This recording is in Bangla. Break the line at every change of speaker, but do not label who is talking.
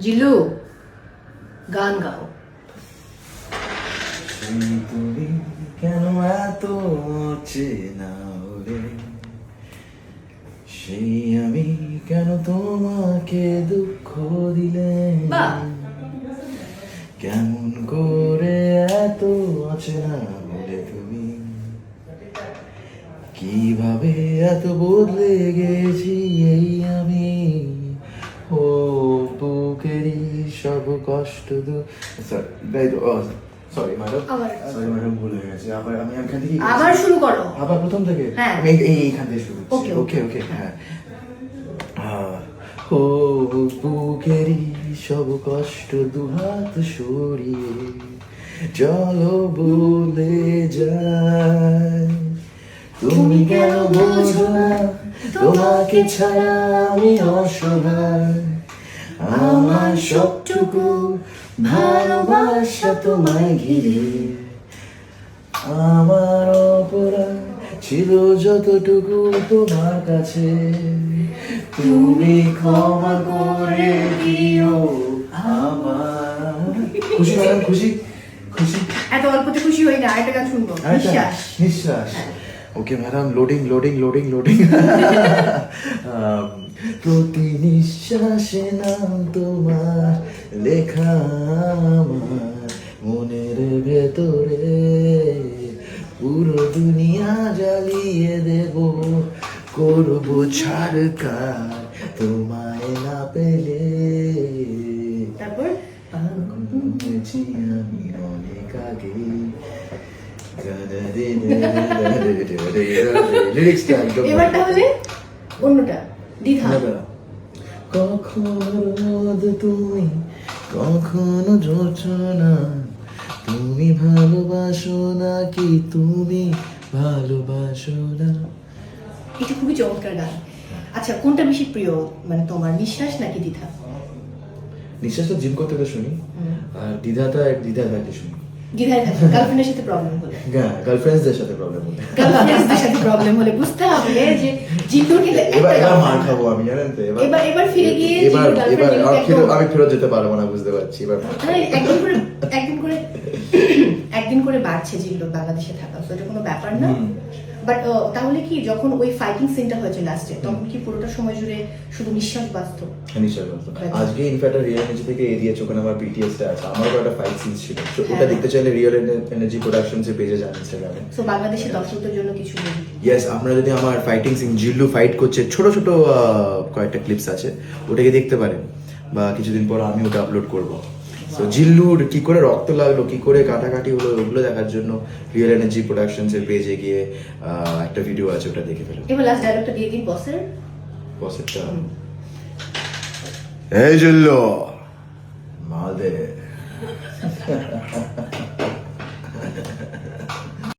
জিল্লু গান গাও।
তুমি কেন এত চেনা হলে সেই আমি কেন তোমাকে দুঃখ দিলে? কেমন করে এত অচেনা হলে তুমি? কীভাবে এত বদলে গেছি এই আমি? সব কষ্ট দু। সরি ম্যাডাম সরি ম্যাডাম ভুল হয়ে গেছে। আবার আমি এখান থেকে
আবার শুরু করো।
আবার প্রথম থেকে?
হ্যাঁ।
আমি এই- এই- এইখান থেকে শুরু
Okay,
ওকে। ওকে হ্যাঁ। ও বুকেরই সব কষ্ট দুহাত সরিয়ে চলো বলে যায়। তুমি কেন বোঝো না? তোমাকে ছাড়া আমি অসহায়। আমার সবটুকু ভালোবাসা তোমায় ঘিরে। আমার অপরাধ ছিল যতটুকু তোমার কাছে। তুমি ক্ষমা করে দিও আমার খুশি ম্যাডাম খুশি? খুশি?
এত অল্পতে খুশি হই না আরেকটা গান শুনব? বিশ্বাস
নিঃশ্বাস। Okay madam loading loading loading loading প্রতি নিঃশ্বাসে নাম তোমার লেখা আমার মনের ভেতরে পুরো দুনিয়া জ্বালিয়ে দেব করব ছাড়কার তোমায় না পেলে
তারপর
আমি অনেক আগে লিরিক্সটা একদম
এবার তাহলে অন্যটা দ্বিধা
কখনো রোদ তুমি কখনো যোচনা তুমি ভালোবাসো না কি তুমি ভালোবাসো না?
এটা খুবই চমৎকার গান। আচ্ছা কোনটা বেশি প্রিয়? মানে তোমার নিঃশ্বাস নাকি দ্বিধা?
নিঃশ্বাসটা জিম করতে শুনি। আর দ্বিধাটা দ্বিধা থাকলে শুনি।
দ্বিধায় থাকে গার্লফ্রেন্ডের সাথে প্রবলেম হলে।
হ্যাঁ গার্লফ্রেন্ডসদের সাথে প্রবলেম হলে।
গার্লফ্রেন্ডসদের সাথে প্রবলেম হলে বুঝতে হবে যে জিতুর কিন্তু
এবার এবার মার খাব আমি জানেন তো?
এবার- এবার ফিরে গিয়ে
এবার এবার আমি ফেরত যেতে পারব না বুঝতে পারছি এবার
একদিন করে একদিন করে একদিন করে বাড়ছে যেগুলো বাংলাদেশে থাকা তো এটা কোনো ব্যাপার না। বাট তাহলে কি যখন ওই ফাইটিং সিনটা হয়েছে লাস্টে তখন কি পুরোটা সময় জুড়ে শুধু নিঃশ্বাস বাঁচত?
হ্যাঁ, নিশ্চয়ই আজকে ইনফ্যাক্ট রিয়েল এনার্জি থেকে এরিয়েছে ওখানে আমার বিটিএস টা আছে। আমারও একটা ফাইট সিনস ছিল। তো
হ্যাঁ।
ওটা দেখতে চাইলে রিয়েল এনার্জি প্রোডাকশনস এর পেজে যান ইনস্টাগ্রামে
তো বাংলাদেশের দর্শকদের জন্য কিছু
ইয়েস আপনারা যদি আমার ফাইটিং সিন জিল্লু ফাইট করছে ছোট ছোট কয়েকটা ক্লিপস আছে ওটাকে দেখতে পারেন। বা কিছুদিন পর আমি ওটা আপলোড করব। তো জিল্লুর কি করে রক্ত লাগল কি করে কাটাকাটি হলো ওগুলো দেখার জন্য রিয়েল এনার্জি প্রোডাকশনস এর পেজে গিয়ে আহ, একটা ভিডিও আছে ওটা দেখে ফেলো।
এবার লাস্ট ডায়লগটা দিয়ে দিন বসের।
বসেরটা। এই জিল্লু